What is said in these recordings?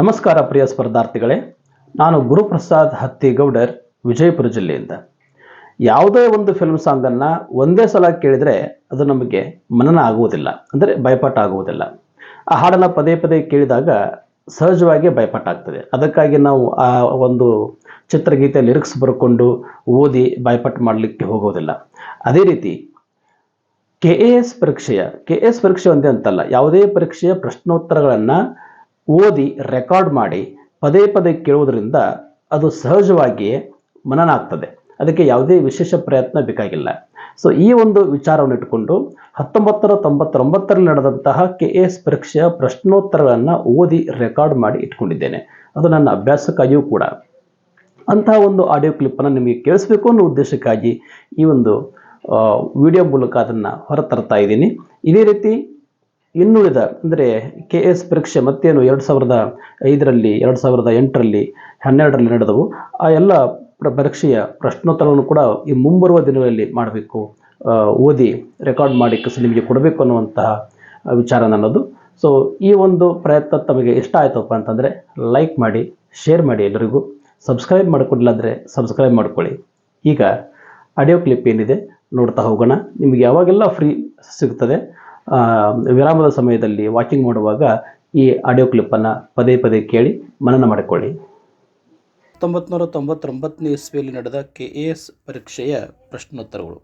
ನಮಸ್ಕಾರ ಪ್ರಿಯ ಸ್ಪರ್ಧಾರ್ಥಿಗಳೇ, ನಾನು ಗುರುಪ್ರಸಾದ್ ಹತ್ತಿಗೌಡರ್, ವಿಜಯಪುರ ಜಿಲ್ಲೆಯಿಂದ. ಯಾವುದೇ ಒಂದು ಫಿಲ್ಮ್ ಸಾಂಗನ್ನು ಒಂದೇ ಸಲ ಕೇಳಿದರೆ ಅದು ನಮಗೆ ಮನನ ಆಗುವುದಿಲ್ಲ, ಅಂದರೆ ಭಯಪಾಠ ಆಗುವುದಿಲ್ಲ. ಆ ಹಾಡನ್ನು ಪದೇ ಪದೇ ಕೇಳಿದಾಗ ಸಹಜವಾಗಿ ಭಯಪಟ್ಟಾಗ್ತದೆ ಅದಕ್ಕಾಗಿ ನಾವು ಆ ಒಂದು ಚಿತ್ರಗೀತೆ ಲಿರಿಕ್ಸ್ ಬರ್ಕೊಂಡು ಓದಿ ಭಯಪಾಟ್ ಮಾಡಲಿಕ್ಕೆ ಹೋಗೋದಿಲ್ಲ. ಅದೇ ರೀತಿ, ಕೆ ಎ ಎಸ್ ಪರೀಕ್ಷೆಯ, ಕೆ ಎ ಎಸ್ ಪರೀಕ್ಷೆ ಒಂದೇ ಅಂತಲ್ಲ, ಯಾವುದೇ ಪರೀಕ್ಷೆಯ ಪ್ರಶ್ನೋತ್ತರಗಳನ್ನು ಓದಿ ರೆಕಾರ್ಡ್ ಮಾಡಿ ಪದೇ ಪದೇ ಕೇಳುವುದರಿಂದ ಅದು ಸಹಜವಾಗಿಯೇ ಮನನ ಆಗ್ತದೆ ಅದಕ್ಕೆ ಯಾವುದೇ ವಿಶೇಷ ಪ್ರಯತ್ನ ಬೇಕಾಗಿಲ್ಲ. ಸೊ ಈ ಒಂದು ವಿಚಾರವನ್ನು ಇಟ್ಟುಕೊಂಡು ಹತ್ತೊಂಬತ್ತರ ತೊಂಬತ್ತೊಂಬತ್ತರಲ್ಲಿ ನಡೆದಂತಹ ಕೆ ಎ ಎಸ್ ಪರೀಕ್ಷೆಯ ಪ್ರಶ್ನೋತ್ತರಗಳನ್ನು ಓದಿ ರೆಕಾರ್ಡ್ ಮಾಡಿ ಇಟ್ಕೊಂಡಿದ್ದೇನೆ. ಅದು ನನ್ನ ಅಭ್ಯಾಸಕ್ಕಾಗಿಯೂ ಕೂಡ. ಅಂತಹ ಒಂದು ಆಡಿಯೋ ಕ್ಲಿಪ್ಪನ್ನು ನಿಮಗೆ ಕೇಳಿಸ್ಬೇಕು ಅನ್ನೋ ಉದ್ದೇಶಕ್ಕಾಗಿ ಈ ಒಂದು ವಿಡಿಯೋ ಮೂಲಕ ಅದನ್ನು ಹೊರತರ್ತಾ ಇದ್ದೀನಿ. ಇದೇ ರೀತಿ ಇನ್ನುಳಿದ, ಅಂದರೆ ಕೆ ಎಸ್ ಪರೀಕ್ಷೆ ಮತ್ತೇನು ಎರಡು ಸಾವಿರದ ಐದರಲ್ಲಿ, ಎರಡು ಸಾವಿರದ ಎಂಟರಲ್ಲಿ, ಹನ್ನೆರಡರಲ್ಲಿ ನಡೆದವು. ಆ ಎಲ್ಲ ಪರೀಕ್ಷೆಯ ಪ್ರಶ್ನೋತ್ತರವನ್ನು ಕೂಡ ಈ ಮುಂಬರುವ ದಿನಗಳಲ್ಲಿ ಮಾಡಬೇಕು. ಓದಿ ರೆಕಾರ್ಡ್ ಮಾಡಿ ನಿಮಗೆ ಕೊಡಬೇಕು ಅನ್ನುವಂತಹ ವಿಚಾರ ನನ್ನದು. ಸೊ ಈ ಒಂದು ಪ್ರಯತ್ನ ತಮಗೆ ಇಷ್ಟ ಆಯ್ತಪ್ಪ ಅಂತಂದರೆ ಲೈಕ್ ಮಾಡಿ ಶೇರ್ ಮಾಡಿ ಎಲ್ಲರಿಗೂ ಸಬ್ಸ್ಕ್ರೈಬ್ ಮಾಡಿಕೊಡ್ಲಿಲ್ಲ ಅಂದರೆ ಸಬ್ಸ್ಕ್ರೈಬ್ ಮಾಡ್ಕೊಳ್ಳಿ. ಈಗ ಆಡಿಯೋ ಕ್ಲಿಪ್ ಏನಿದೆ ನೋಡ್ತಾ ಹೋಗೋಣ. ನಿಮಗೆ ಯಾವಾಗೆಲ್ಲ ಫ್ರೀ ಸಿಗ್ತದೆ ವಿರಾಮದ ಸಮಯದಲ್ಲಿ ವಾಕಿಂಗ್ ಮಾಡುವಾಗ ಈ ಆಡಿಯೋ ಕ್ಲಿಪ್ಪನ್ನು ಪದೇ ಪದೇ ಕೇಳಿ ಮನನ ಮಾಡಿಕೊಳ್ಳಿ. ಹತ್ತೊಂಬತ್ತು ನೂರ ತೊಂಬತ್ತೊಂಬತ್ತನೇ ಇಸ್ವಿಯಲ್ಲಿ ನಡೆದ ಕೆ ಎ ಎಸ್ ಪರೀಕ್ಷೆಯ ಪ್ರಶ್ನೋತ್ತರಗಳು.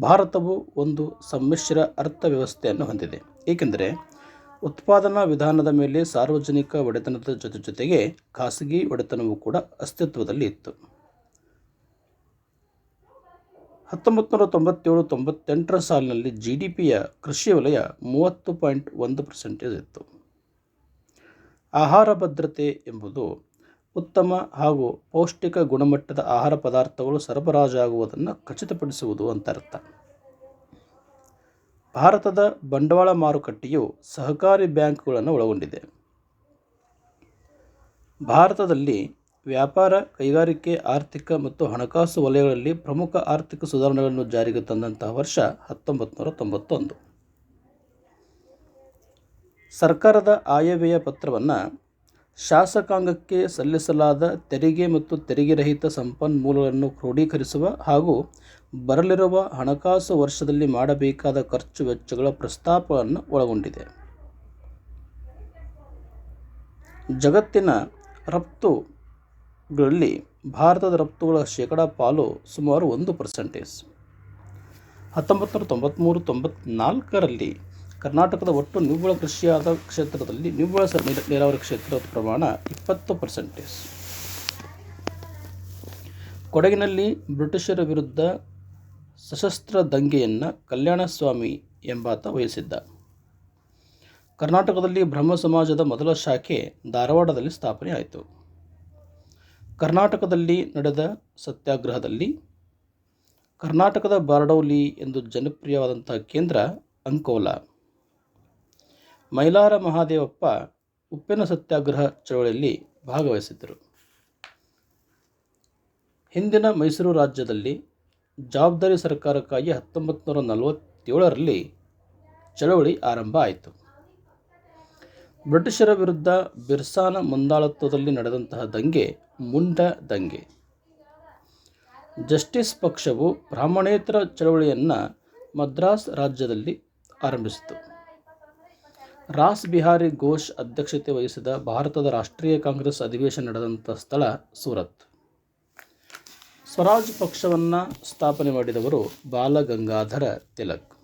ಭಾರತವು ಒಂದು ಸಮ್ಮಿಶ್ರ ಅರ್ಥವ್ಯವಸ್ಥೆಯನ್ನು ಹೊಂದಿದೆ. ಏಕೆಂದರೆ ಉತ್ಪಾದನಾ ವಿಧಾನದ ಮೇಲೆ ಸಾರ್ವಜನಿಕ ಒಡೆತನದ ಜೊತೆ ಜೊತೆಗೆ ಖಾಸಗಿ ಒಡೆತನವೂ ಕೂಡ ಅಸ್ತಿತ್ವದಲ್ಲಿ ಇತ್ತು. ಹತ್ತೊಂಬತ್ತು ನೂರ ತೊಂಬತ್ತೇಳು ತೊಂಬತ್ತೆಂಟರ ಸಾಲಿನಲ್ಲಿ ಜಿ ಡಿ ಪಿಯ ಕೃಷಿ ವಲಯ ಮೂವತ್ತು ಪಾಯಿಂಟ್ ಒಂದು ಪರ್ಸೆಂಟೇಜ್ ಇತ್ತು. ಆಹಾರ ಭದ್ರತೆ ಎಂಬುದು ಉತ್ತಮ ಹಾಗೂ ಪೌಷ್ಟಿಕ ಗುಣಮಟ್ಟದ ಆಹಾರ ಪದಾರ್ಥಗಳು ಸರಬರಾಜಾಗುವುದನ್ನು ಖಚಿತಪಡಿಸುವುದು ಅಂತ ಅರ್ಥ ಭಾರತದ ಬಂಡವಾಳ ಮಾರುಕಟ್ಟೆಯು ಸಹಕಾರಿ ಬ್ಯಾಂಕ್ಗಳನ್ನು ಒಳಗೊಂಡಿದೆ. ಭಾರತದಲ್ಲಿ ವ್ಯಾಪಾರ, ಕೈಗಾರಿಕೆ, ಆರ್ಥಿಕ ಮತ್ತು ಹಣಕಾಸು ವಲಯಗಳಲ್ಲಿ ಪ್ರಮುಖ ಆರ್ಥಿಕ ಸುಧಾರಣೆಗಳನ್ನು ಜಾರಿಗೆ ತಂದಂತಹ ವರ್ಷ ಹತ್ತೊಂಬತ್ತು ತೊಂಬತ್ತೊಂದು ಸರ್ಕಾರದ ಆಯವ್ಯಯ ಪತ್ರವನ್ನು ಶಾಸಕಾಂಗಕ್ಕೆ ಸಲ್ಲಿಸಲಾದ ತೆರಿಗೆ ಮತ್ತು ತೆರಿಗೆ ರಹಿತ ಸಂಪನ್ಮೂಲಗಳನ್ನು ಕ್ರೋಢೀಕರಿಸುವ ಹಾಗೂ ಬರಲಿರುವ ಹಣಕಾಸು ವರ್ಷದಲ್ಲಿ ಮಾಡಬೇಕಾದ ಖರ್ಚು ವೆಚ್ಚಗಳ ಪ್ರಸ್ತಾಪವನ್ನು ಒಳಗೊಂಡಿದೆ. ಜಗತ್ತಿನ ರಫ್ತುಗಳಲ್ಲಿ ಭಾರತದ ರಫ್ತುಗಳ ಶೇಕಡಾ ಪಾಲು ಸುಮಾರು ಒಂದು ಪರ್ಸೆಂಟೇಜ್ ಹತ್ತೊಂಬತ್ತು ನೂರ ತೊಂಬತ್ತ್ಮೂರು ತೊಂಬತ್ನಾಲ್ಕರಲ್ಲಿ ಕರ್ನಾಟಕದ ಒಟ್ಟು ನಿವ್ವಳ ಕೃಷಿಯಾದ ಕ್ಷೇತ್ರದಲ್ಲಿ ನಿವ್ವಳ ನೀರಾವರಿ ಕ್ಷೇತ್ರದ ಪ್ರಮಾಣ ಇಪ್ಪತ್ತು ಪರ್ಸೆಂಟೇಜ್ ಕೊಡಗಿನಲ್ಲಿ ಬ್ರಿಟಿಷರ ವಿರುದ್ಧ ಸಶಸ್ತ್ರ ದಂಗೆಯನ್ನು ಕಲ್ಯಾಣಸ್ವಾಮಿ ಎಂಬಾತ ವಹಿಸಿದ್ದ. ಕರ್ನಾಟಕದಲ್ಲಿ ಬ್ರಹ್ಮ ಸಮಾಜದ ಮೊದಲ ಶಾಖೆ ಧಾರವಾಡದಲ್ಲಿ ಸ್ಥಾಪನೆ ಆಯಿತು ಕರ್ನಾಟಕದಲ್ಲಿ ನಡೆದ ಸತ್ಯಾಗ್ರಹದಲ್ಲಿ ಕರ್ನಾಟಕದ ಬಾರ್ಡೌಲಿ ಎಂದು ಜನಪ್ರಿಯವಾದಂಥ ಕೇಂದ್ರ ಅಂಕೋಲಾ. ಮೈಲಾರ ಮಹಾದೇವಪ್ಪ ಉಪ್ಪಿನ ಸತ್ಯಾಗ್ರಹ ಚಳವಳಿಯಲ್ಲಿ ಭಾಗವಹಿಸಿದ್ದರು. ಹಿಂದಿನ ಮೈಸೂರು ರಾಜ್ಯದಲ್ಲಿ ಜವಾಬ್ದಾರಿ ಸರ್ಕಾರಕ್ಕಾಗಿ ಹತ್ತೊಂಬತ್ತು ನೂರ ನಲವತ್ತೇಳರಲ್ಲಿ ಚಳವಳಿ ಆರಂಭ ಆಯಿತು. ಬ್ರಿಟಿಷರ ವಿರುದ್ಧ ಬಿರ್ಸಾನ ಮುಂದಾಳತ್ವದಲ್ಲಿ ನಡೆದಂತಹ ದಂಗೆ ಮುಂಡ ದಂಗೆ. ಜಸ್ಟಿಸ್ ಪಕ್ಷವು ಬ್ರಾಹ್ಮಣೇತರ ಚಳವಳಿಯನ್ನು ಮದ್ರಾಸ್ ರಾಜ್ಯದಲ್ಲಿ ಆರಂಭಿಸಿತು. ರಾಸ್ ಬಿಹಾರಿ ಘೋಷ್ ಅಧ್ಯಕ್ಷತೆ ವಹಿಸಿದ ಭಾರತದ ರಾಷ್ಟ್ರೀಯ ಕಾಂಗ್ರೆಸ್ ಅಧಿವೇಶನ ನಡೆದಂಥ ಸ್ಥಳ ಸೂರತ್. ಸ್ವರಾಜ್ ಪಕ್ಷವನ್ನು ಸ್ಥಾಪನೆ ಮಾಡಿದವರು ಬಾಲಗಂಗಾಧರ ತಿಲಕ್.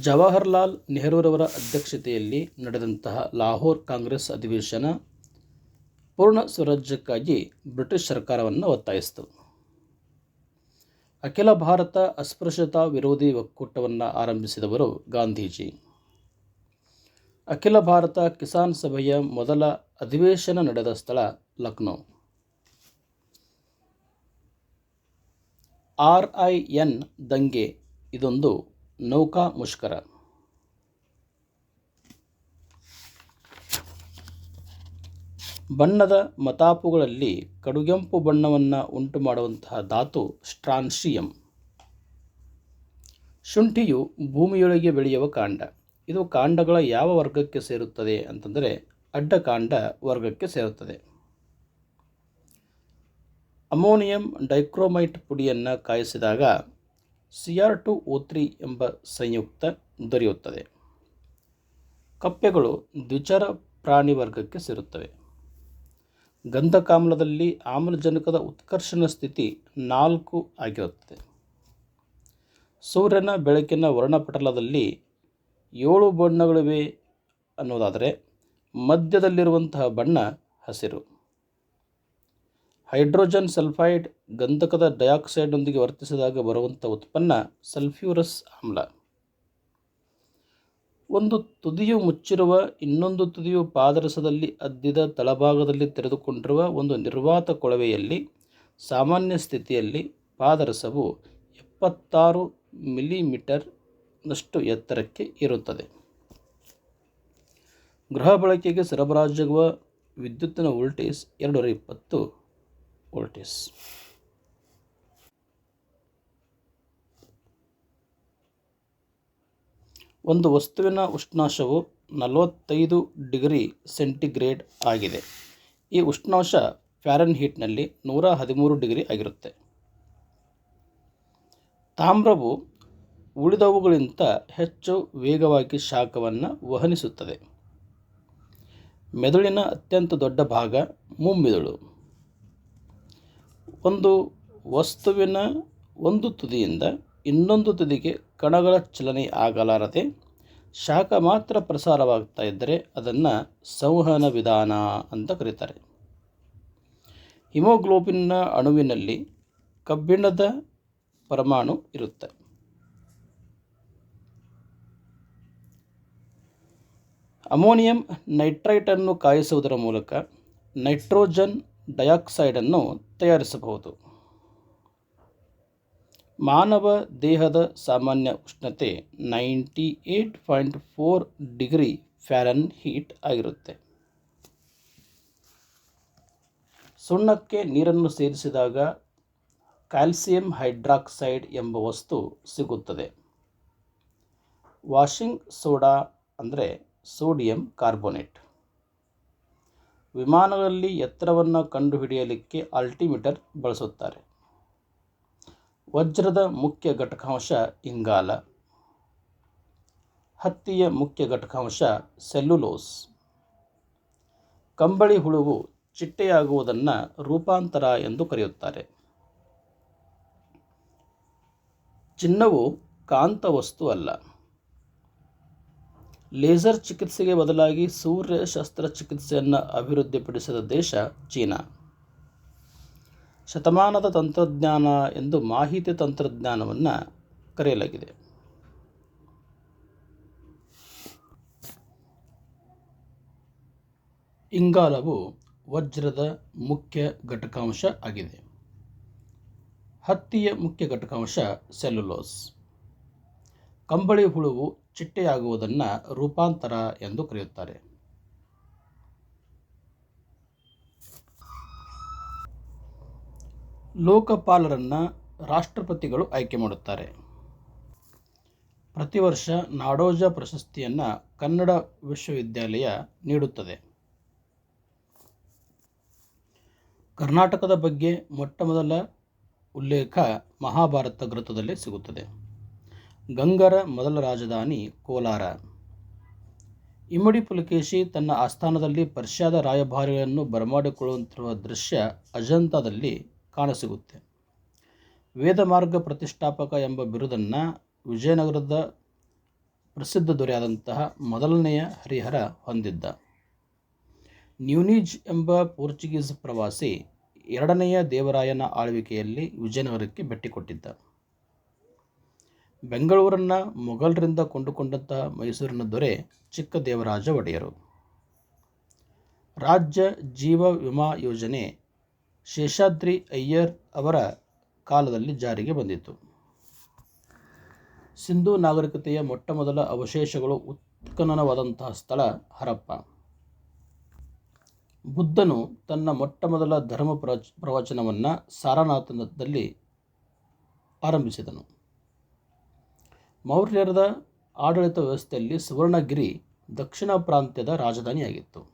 ಜವಾಹರ್ಲಾಲ್ ನೆಹರೂರವರ ಅಧ್ಯಕ್ಷತೆಯಲ್ಲಿ ನಡೆದಂತಹ ಲಾಹೋರ್ ಕಾಂಗ್ರೆಸ್ ಅಧಿವೇಶನ ಪೂರ್ಣ ಸ್ವರಾಜ್ಯಕ್ಕಾಗಿ ಬ್ರಿಟಿಷ್ ಸರ್ಕಾರವನ್ನು ಒತ್ತಾಯಿಸಿತು. ಅಖಿಲ ಭಾರತ ಅಸ್ಪೃಶ್ಯತಾ ವಿರೋಧಿ ಒಕ್ಕೂಟವನ್ನು ಆರಂಭಿಸಿದವರು ಗಾಂಧೀಜಿ. ಅಖಿಲ ಭಾರತ ಕಿಸಾನ್ ಸಭೆಯ ಮೊದಲ ಅಧಿವೇಶನ ನಡೆದ ಸ್ಥಳ ಲಕ್ನೋ. ಆರ್ ಐ ಎನ್ ದಂಗೆ ಇದೊಂದು ನೌಕಾ ಮುಷ್ಕರ. ಬಣ್ಣದ ಮತಾಪುಗಳಲ್ಲಿ ಕಡುಗೆಂಪು ಬಣ್ಣವನ್ನು ಉಂಟು ಮಾಡುವಂತಹ ಧಾತು ಸ್ಟ್ರಾನ್ಸಿಯಂ. ಶುಂಠಿಯು ಭೂಮಿಯೊಳಗೆ ಬೆಳೆಯುವ ಕಾಂಡ. ಇದು ಕಾಂಡಗಳ ಯಾವ ವರ್ಗಕ್ಕೆ ಸೇರುತ್ತದೆ ಅಂತಂದರೆ ಅಡ್ಡಕಾಂಡ ವರ್ಗಕ್ಕೆ ಸೇರುತ್ತದೆ. ಅಮೋನಿಯಂ ಡೈಕ್ರೋಮೈಟ್ ಪುಡಿಯನ್ನು ಕಾಯಿಸಿದಾಗ C R two O three ಎಂಬ ಸಂಯುಕ್ತ ದೊರೆಯುತ್ತದೆ. ಕಪ್ಪೆಗಳು ದ್ವಿಚರ ಪ್ರಾಣಿ ವರ್ಗಕ್ಕೆ ಸೇರುತ್ತವೆ. ಗಂಧಕಾಮ್ಲದಲ್ಲಿ ಆಮ್ಲಜನಕದ ಉತ್ಕರ್ಷಣ ಸ್ಥಿತಿ ನಾಲ್ಕು ಆಗಿರುತ್ತದೆ. ಸೂರ್ಯನ ಬೆಳಕಿನ ವರ್ಣಪಟಲದಲ್ಲಿ ಏಳು ಬಣ್ಣಗಳಿವೆ ಅನ್ನೋದಾದರೆ ಮಧ್ಯದಲ್ಲಿರುವಂತಹ ಬಣ್ಣ ಹಸಿರು. ಹೈಡ್ರೋಜನ್ ಸಲ್ಫೈಡ್ ಗಂಧಕದ ಡೈಆಕ್ಸೈಡ್ನೊಂದಿಗೆ ವರ್ತಿಸಿದಾಗ ಬರುವಂಥ ಉತ್ಪನ್ನ ಸಲ್ಫ್ಯೂರಸ್ ಆಮ್ಲ. ಒಂದು ತುದಿಯು ಮುಚ್ಚಿರುವ ಇನ್ನೊಂದು ತುದಿಯು ಪಾದರಸದಲ್ಲಿ ಅದ್ದಿದ ತಳಭಾಗದಲ್ಲಿ ತೆರೆದುಕೊಂಡಿರುವ ಒಂದು ನಿರ್ವಾತ ಕೊಳವೆಯಲ್ಲಿ ಸಾಮಾನ್ಯ ಸ್ಥಿತಿಯಲ್ಲಿ ಪಾದರಸವು ಎಪ್ಪತ್ತಾರು ಮಿಲಿಮೀಟರ್ನಷ್ಟು ಎತ್ತರಕ್ಕೆ ಇರುತ್ತದೆ. ಗೃಹ ಬಳಕೆಗೆ ಸರಬರಾಜಾಗುವ ವಿದ್ಯುತ್ತಿನ ವೋಲ್ಟೇಜ್ ಎರಡುನೂರ ಇಪ್ಪತ್ತು ವೋಲ್ಟೇಜ್. ಒಂದು ವಸ್ತುವಿನ ಉಷ್ಣಾಂಶವು ನಲವತ್ತೈದು ಡಿಗ್ರಿ ಸೆಂಟಿಗ್ರೇಡ್ ಆಗಿದೆ. ಈ ಉಷ್ಣಾಂಶ ಫ್ಯಾರನ್ಹೀಟ್ನಲ್ಲಿ ನೂರ ಹದಿಮೂರು ಡಿಗ್ರಿ ಆಗಿರುತ್ತೆ. ತಾಮ್ರವು ಉಳಿದವುಗಳಿಗಿಂತ ಹೆಚ್ಚು ವೇಗವಾಗಿ ಶಾಖವನ್ನು ವಹನಿಸುತ್ತದೆ. ಮೆದುಳಿನ ಅತ್ಯಂತ ದೊಡ್ಡ ಭಾಗ ಮುಮ್ಮಿದುಳು. ಒಂದು ವಸ್ತುವಿನ ಒಂದು ತುದಿಯಿಂದ ಇನ್ನೊಂದು ತುದಿಗೆ ಕಣಗಳ ಚಲನೆ ಆಗಲಾರದೆ ಶಾಖ ಮಾತ್ರ ಪ್ರಸಾರವಾಗ್ತಾ ಇದ್ದರೆ ಅದನ್ನು ಸಂವಹನ ವಿಧಾನ ಅಂತ ಕರೀತಾರೆ. ಹಿಮೋಗ್ಲೋಬಿನ್ನ ಅಣುವಿನಲ್ಲಿ ಕಬ್ಬಿಣದ ಪರಮಾಣು ಇರುತ್ತೆ. ಅಮೋನಿಯಂ ನೈಟ್ರೈಟನ್ನು ಕಾಯಿಸುವುದರ ಮೂಲಕ ನೈಟ್ರೋಜನ್ ಡೈಆಕ್ಸೈಡನ್ನು ತಯಾರಿಸಬಹುದು. ಮಾನವ ದೇಹದ ಸಾಮಾನ್ಯ ಉಷ್ಣತೆ ninety eight point four degree Fahrenheit ಆಗಿರುತ್ತೆ. ಸುಣ್ಣಕ್ಕೆ ನೀರನ್ನು ಸೇರಿಸಿದಾಗ ಕ್ಯಾಲ್ಸಿಯಂ ಹೈಡ್ರಾಕ್ಸೈಡ್ ಎಂಬ ವಸ್ತು ಸಿಗುತ್ತದೆ. ವಾಷಿಂಗ್ ಸೋಡಾ ಅಂದರೆ ಸೋಡಿಯಂ ಕಾರ್ಬೋನೇಟ್. ವಿಮಾನಗಳಲ್ಲಿ ಎತ್ತರವನ್ನು ಕಂಡುಹಿಡಿಯಲಿಕ್ಕೆ ಅಲ್ಟಿಮೀಟರ್ ಬಳಸುತ್ತಾರೆ. ವಜ್ರದ ಮುಖ್ಯ ಘಟಕಾಂಶ ಇಂಗಾಲ. ಹತ್ತಿಯ ಮುಖ್ಯ ಘಟಕಾಂಶ ಸೆಲ್ಯುಲೋಸ್. ಕಂಬಳಿ ಹುಳುವು ಚಿಟ್ಟೆಯಾಗುವುದನ್ನು ರೂಪಾಂತರ ಎಂದು ಕರೆಯುತ್ತಾರೆ. ಚಿನ್ನವು ಕಾಂತ ವಸ್ತು ಅಲ್ಲ. ಲೇಸರ್ ಚಿಕಿತ್ಸೆಗೆ ಬದಲಾಗಿ ಸೂರ್ಯ ಶಸ್ತ್ರಚಿಕಿತ್ಸೆಯನ್ನು ಅಭಿವೃದ್ಧಿಪಡಿಸಿದ ದೇಶ ಚೀನಾ. ಶತಮಾನದ ತಂತ್ರಜ್ಞಾನ ಎಂದು ಮಾಹಿತಿ ತಂತ್ರಜ್ಞಾನವನ್ನು ಕರೆಯಲಾಗಿದೆ. ಇಂಗಾಲವು ವಜ್ರದ ಮುಖ್ಯ ಘಟಕಾಂಶ ಆಗಿದೆ. ಹತ್ತಿಯ ಮುಖ್ಯ ಘಟಕಾಂಶ ಸೆಲ್ಯುಲೋಸ್. ಕಂಬಳಿ ಹುಳುವು ಚಿಟ್ಟೆಯಾಗುವುದನ್ನು ರೂಪಾಂತರ ಎಂದು ಕರೆಯುತ್ತಾರೆ. ಲೋಕಪಾಲರನ್ನು ರಾಷ್ಟ್ರಪತಿಗಳು ಆಯ್ಕೆ ಮಾಡುತ್ತಾರೆ. ಪ್ರತಿ ವರ್ಷ ನಾಡೋಜ ಪ್ರಶಸ್ತಿಯನ್ನು ಕನ್ನಡ ವಿಶ್ವವಿದ್ಯಾಲಯ ನೀಡುತ್ತದೆ. ಕರ್ನಾಟಕದ ಬಗ್ಗೆ ಮೊಟ್ಟಮೊದಲ ಉಲ್ಲೇಖ ಮಹಾಭಾರತ ಗ್ರಂಥದಲ್ಲಿ ಸಿಗುತ್ತದೆ. ಗಂಗರ ಮೊದಲ ರಾಜಧಾನಿ ಕೋಲಾರ. ಇಮ್ಮಡಿ ಪುಲಕೇಶಿ ತನ್ನ ಆಸ್ಥಾನದಲ್ಲಿ ಪರ್ಷ್ಯಾದ ರಾಯಭಾರಿಗಳನ್ನು ಬರಮಾಡಿಕೊಳ್ಳುವಂತಿರುವ ದೃಶ್ಯ ಅಜಂತಾದಲ್ಲಿ ಕಾಣಸಿಗುತ್ತೆ. ವೇದಮಾರ್ಗ ಪ್ರತಿಷ್ಠಾಪಕ ಎಂಬ ಬಿರುದನ್ನು ವಿಜಯನಗರದ ಪ್ರಸಿದ್ಧ ದೊರೆಯಾದಂತಹ ಮೊದಲನೆಯ ಹರಿಹರ ಹೊಂದಿದ್ದ. ನ್ಯೂನೀಜ್ ಎಂಬ ಪೋರ್ಚುಗೀಸ್ ಪ್ರವಾಸಿ ಎರಡನೆಯ ದೇವರಾಯನ ಆಳ್ವಿಕೆಯಲ್ಲಿ ವಿಜಯನಗರಕ್ಕೆ ಭೇಟಿ ಕೊಟ್ಟಿದ್ದ. ಬೆಂಗಳೂರನ್ನು ಮೊಘಲರಿಂದ ಕೊಂಡುಕೊಂಡಂಥ ಮೈಸೂರಿನ ದೊರೆ ಚಿಕ್ಕ ದೇವರಾಜ ಒಡೆಯರು. ರಾಜ್ಯ ಜೀವ ವಿಮಾ ಯೋಜನೆ ಶೇಷಾದ್ರಿ ಅಯ್ಯರ್ ಅವರ ಕಾಲದಲ್ಲಿ ಜಾರಿಗೆ ಬಂದಿತು ಸಿಂಧೂ ನಾಗರಿಕತೆಯ ಮೊಟ್ಟಮೊದಲ ಅವಶೇಷಗಳು ಉತ್ಖನನವಾದಂತಹ ಸ್ಥಳ ಹರಪ್ಪ. ಬುದ್ಧನು ತನ್ನ ಮೊಟ್ಟ ಮೊದಲ ಧರ್ಮ ಪ್ರವಚ, ಪ್ರವಚನವನ್ನು ಸಾರನಾಥದಲ್ಲಿ ಆರಂಭಿಸಿದನು. ಮೌರ್ಯರದ ಆಡಳಿತ ವ್ಯವಸ್ಥೆಯಲ್ಲಿ ಸುವರ್ಣಗಿರಿ ದಕ್ಷಿಣ ಪ್ರಾಂತ್ಯದ ರಾಜಧಾನಿಯಾಗಿತ್ತು.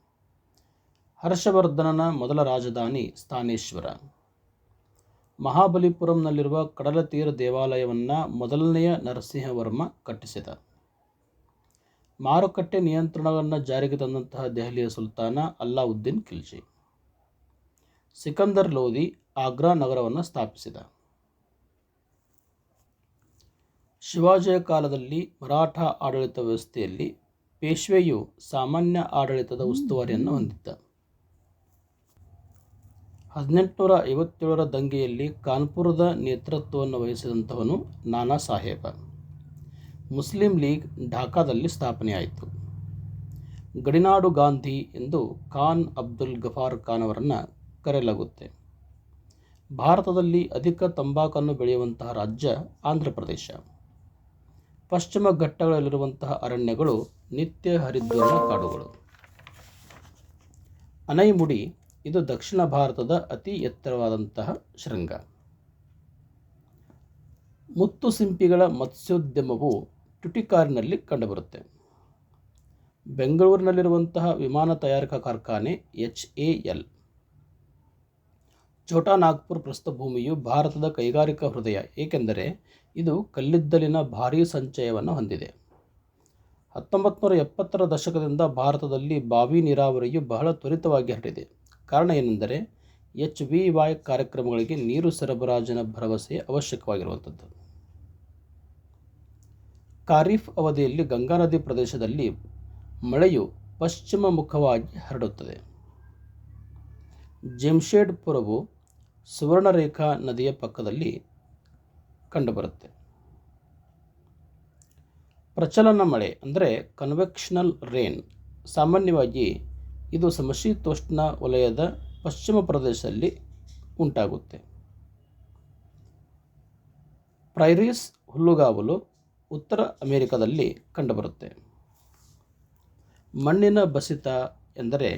ಹರ್ಷವರ್ಧನನ ಮೊದಲ ರಾಜಧಾನಿ ಸ್ಥಾನೇಶ್ವರ. ಮಹಾಬಲಿಪುರಂನಲ್ಲಿರುವ ಕಡಲತೀರ ದೇವಾಲಯವನ್ನು ಮೊದಲನೆಯ ನರಸಿಂಹವರ್ಮ ಕಟ್ಟಿಸಿದ. ಮಾರುಕಟ್ಟೆ ನಿಯಂತ್ರಣವನ್ನು ಜಾರಿಗೆ ತಂದಂತಹ ದೆಹಲಿಯ ಸುಲ್ತಾನ ಅಲ್ಲಾವುದ್ದೀನ್ ಖಿಲ್ಜಿ. ಸಿಕಂದರ್ ಲೋಧಿ ಆಗ್ರಾ ನಗರವನ್ನು ಸ್ಥಾಪಿಸಿದ. ಶಿವಾಜಿಯ ಕಾಲದಲ್ಲಿ ಮರಾಠ ಆಡಳಿತ ವ್ಯವಸ್ಥೆಯಲ್ಲಿ ಪೇಶ್ವೆಯು ಸಾಮಾನ್ಯ ಆಡಳಿತದ ಉಸ್ತುವಾರಿಯನ್ನು ಹೊಂದಿದ್ದ. ಹದಿನೆಂಟುನೂರ ಐವತ್ತೇಳರ ದಂಗೆಯಲ್ಲಿ ಕಾನ್ಪುರದ ನೇತೃತ್ವವನ್ನು ವಹಿಸಿದಂಥವನು ನಾನಾ ಸಾಹೇಬ. ಮುಸ್ಲಿಂ ಲೀಗ್ ಢಾಕಾದಲ್ಲಿ ಸ್ಥಾಪನೆಯಾಯಿತು. ಗಡಿನಾಡು ಗಾಂಧಿ ಎಂದು ಖಾನ್ ಅಬ್ದುಲ್ ಗಫಾರ್ ಖಾನ್ ಅವರನ್ನು ಕರೆಯಲಾಗುತ್ತೆ. ಭಾರತದಲ್ಲಿ ಅಧಿಕ ತಂಬಾಕನ್ನು ಬೆಳೆಯುವಂತಹ ರಾಜ್ಯ ಆಂಧ್ರ ಪ್ರದೇಶ ಪಶ್ಚಿಮ ಘಟ್ಟಗಳಲ್ಲಿರುವಂತಹ ಅರಣ್ಯಗಳು ನಿತ್ಯ ಹರಿದ್ವರ್ಣ ಕಾಡುಗಳು. ಅನೈಮುಡಿ ಇದು ದಕ್ಷಿಣ ಭಾರತದ ಅತಿ ಎತ್ತರವಾದಂತಹ ಶೃಂಗ. ಮುತ್ತು ಸಿಂಪಿಗಳ ಮತ್ಸ್ಯೋದ್ಯಮವು ಟ್ಯುಟಿಕಾರಿನಲ್ಲಿ ಕಂಡುಬರುತ್ತೆ. ಬೆಂಗಳೂರಿನಲ್ಲಿರುವಂತಹ ವಿಮಾನ ತಯಾರಿಕಾ ಕಾರ್ಖಾನೆ H A L. Chota Nagpur ಪ್ರಸ್ಥಭೂಮಿಯು ಭಾರತದ ಕೈಗಾರಿಕಾ ಹೃದಯ, ಏಕೆಂದರೆ ಇದು ಕಲ್ಲಿದ್ದಲಿನ ಭಾರೀ ಸಂಚಯವನ್ನು ಹೊಂದಿದೆ. ಹತ್ತೊಂಬತ್ತು ನೂರ ಎಪ್ಪತ್ತರ ದಶಕದಿಂದ ಭಾರತದಲ್ಲಿ ಬಾವಿ ನೀರಾವರಿಯು ಬಹಳ ತ್ವರಿತವಾಗಿ ಹರಡಿದೆ. ಕಾರಣ ಏನೆಂದರೆ ಎಚ್ ವಿ ವಾಯ್ ಕಾರ್ಯಕ್ರಮಗಳಿಗೆ ನೀರು ಸರಬರಾಜಿನ ಭರವಸೆ ಅವಶ್ಯಕವಾಗಿರುವಂಥದ್ದು. ಖಾರೀಫ್ ಅವಧಿಯಲ್ಲಿ ಗಂಗಾ ನದಿ ಪ್ರದೇಶದಲ್ಲಿ ಮಳೆಯು ಪಶ್ಚಿಮ ಮುಖವಾಗಿ ಹರಡುತ್ತದೆ. ಜೆಮ್ಶೇಡ್ಪುರವು ಸುವರ್ಣರೇಖಾ ನದಿಯ ಪಕ್ಕದಲ್ಲಿ ಕಂಡುಬರುತ್ತೆ. ಪ್ರಚಲನ ಮಳೆ ಅಂದರೆ ಕನ್ವೆಕ್ಷನಲ್ ರೇನ್ ಸಾಮಾನ್ಯವಾಗಿ ಇದು ಸಮಶೀತೋಷ್ಣ ವಲಯದ ಪಶ್ಚಿಮ ಪ್ರದೇಶದಲ್ಲಿ ಉಂಟಾಗುತ್ತೆ. ಪ್ರೈರೀಸ್ ಹುಲ್ಲುಗಾವಲು ಉತ್ತರ ಅಮೆರಿಕದಲ್ಲಿ ಕಂಡುಬರುತ್ತೆ. ಮಣ್ಣಿನ ಬಸಿತ ಎಂದರೆ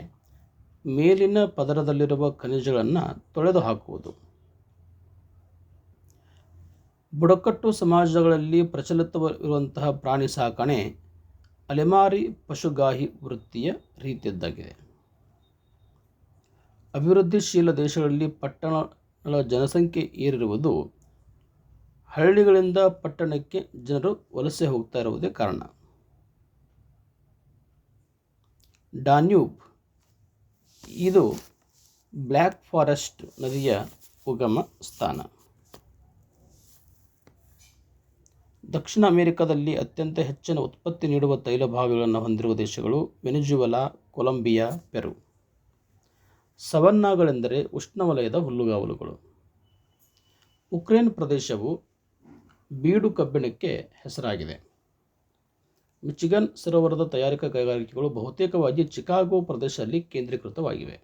ಮೇಲಿನ ಪದರದಲ್ಲಿರುವ ಖನಿಜಗಳನ್ನು ತೊಳೆದು ಹಾಕುವುದು ಬುಡಕಟ್ಟು ಸಮಾಜಗಳಲ್ಲಿ ಪ್ರಚಲಿತವಿರುವಂತಹ ಪ್ರಾಣಿ ಸಾಕಣೆ ಅಲೆಮಾರಿ ಪಶುಗಾಹಿ ವೃತ್ತಿಯ ರೀತಿಯದ್ದಾಗಿದೆ. ಅಭಿವೃದ್ಧಿಶೀಲ ದೇಶಗಳಲ್ಲಿ ಪಟ್ಟಣಗಳ ಜನಸಂಖ್ಯೆ ಏರಿರುವುದು ಹಳ್ಳಿಗಳಿಂದ ಪಟ್ಟಣಕ್ಕೆ ಜನರು ವಲಸೆ ಹೋಗ್ತಾ ಇರುವುದೇ ಕಾರಣ. ಡಾನ್ಯೂಬ್ ಇದು ಬ್ಲ್ಯಾಕ್ ಫಾರೆಸ್ಟ್ ನದಿಯ ಉಗಮ ಸ್ಥಾನ. ದಕ್ಷಿಣ ಅಮೆರಿಕದಲ್ಲಿ ಅತ್ಯಂತ ಹೆಚ್ಚಿನ ಉತ್ಪತ್ತಿ ನೀಡುವ ತೈಲ ಭಾಗಗಳನ್ನು ಹೊಂದಿರುವ ದೇಶಗಳು ವೆನಿಜುವಲಾ, ಕೊಲಂಬಿಯಾ, ಪೆರು. ಸವನ್ನಾಗಳೆಂದರೆ ಉಷ್ಣವಲಯದ ಹುಲ್ಲುಗಾವಲುಗಳು. ಉಕ್ರೇನ್ ಪ್ರದೇಶವು ಬೀಡು ಕಬ್ಬಿಣಕ್ಕೆ ಹೆಸರಾಗಿದೆ. ಮಿಚಿಗನ್ ಸರೋವರದ ತಯಾರಿಕಾ ಕೈಗಾರಿಕೆಗಳು ಬಹುತೇಕವಾಗಿ ಚಿಕಾಗೋ ಪ್ರದೇಶದಲ್ಲಿ ಕೇಂದ್ರೀಕೃತವಾಗಿವೆ.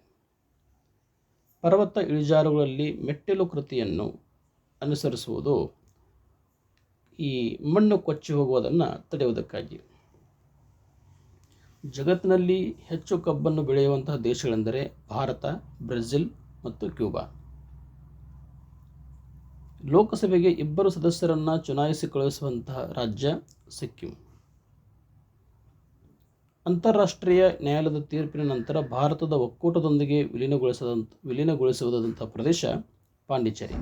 ಪರ್ವತ ಇಳಿಜಾರುಗಳಲ್ಲಿ ಮೆಟ್ಟಿಲು ಕೃತಿಯನ್ನು ಅನುಸರಿಸುವುದು ಈ ಮಣ್ಣು ಕೊಚ್ಚಿ ಹೋಗುವುದನ್ನು ತಡೆಯುವುದಕ್ಕಾಗಿ. ಜಗತ್ತಿನಲ್ಲಿ ಹೆಚ್ಚು ಕಬ್ಬನ್ನು ಬೆಳೆಯುವಂತಹ ದೇಶಗಳೆಂದರೆ ಭಾರತ, ಬ್ರೆಜಿಲ್ ಮತ್ತು ಕ್ಯೂಬಾ. ಲೋಕಸಭೆಗೆ ಇಬ್ಬರು ಸದಸ್ಯರನ್ನು ಚುನಾಯಿಸಿ ಕಳುಹಿಸುವಂತಹ ರಾಜ್ಯ ಸಿಕ್ಕಿಂ. ಅಂತಾರಾಷ್ಟ್ರೀಯ ನ್ಯಾಯಾಲಯದ ತೀರ್ಪಿನ ನಂತರ ಭಾರತದ ಒಕ್ಕೂಟದೊಂದಿಗೆ ವಿಲೀನಗೊಳಿಸದಂಥ ವಿಲೀನಗೊಳಿಸುವುದಂಥ ಪ್ರದೇಶ ಪಾಂಡಿಚೇರಿ.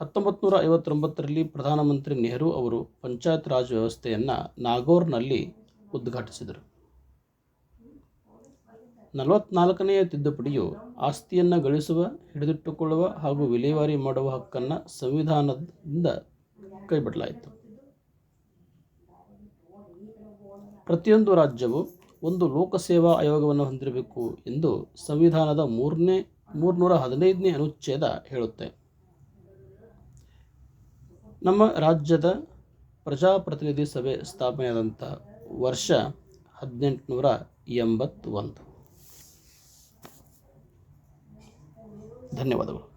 ಹತ್ತೊಂಬತ್ತು ನೂರ ಐವತ್ತೊಂಬತ್ತರಲ್ಲಿ ಪ್ರಧಾನಮಂತ್ರಿ ನೆಹರು ಅವರು ಪಂಚಾಯತ್ ರಾಜ್ ವ್ಯವಸ್ಥೆಯನ್ನು ನಾಗೋರ್ನಲ್ಲಿ ಉದ್ಘಾಟಿಸಿದರು. ನಲವತ್ನಾಲ್ಕನೆಯ ತಿದ್ದುಪಡಿಯು ಆಸ್ತಿಯನ್ನು ಗಳಿಸುವ, ಹಿಡಿದಿಟ್ಟುಕೊಳ್ಳುವ ಹಾಗೂ ವಿಲೇವಾರಿ ಮಾಡುವ ಹಕ್ಕನ್ನು ಸಂವಿಧಾನದಿಂದ ಕೈಬಿಡಲಾಯಿತು. ಪ್ರತಿಯೊಂದು ರಾಜ್ಯವು ಒಂದು ಲೋಕಸೇವಾ ಆಯೋಗವನ್ನು ಹೊಂದಿರಬೇಕು ಎಂದು ಸಂವಿಧಾನದ ಮೂರನೇ, ಮೂರ್ನೂರ ಹದಿನೈದನೇ ಅನುಚ್ಛೇದ ಹೇಳುತ್ತೆ. ನಮ್ಮ ರಾಜ್ಯದ ಪ್ರಜಾಪ್ರತಿನಿಧಿ ಸಭೆ ಸ್ಥಾಪನೆಯಾದಂಥ ವರ್ಷ ಹದಿನೆಂಟುನೂರ ಎಂಬತ್ತೊಂದು. ಧನ್ಯವಾದಗಳು.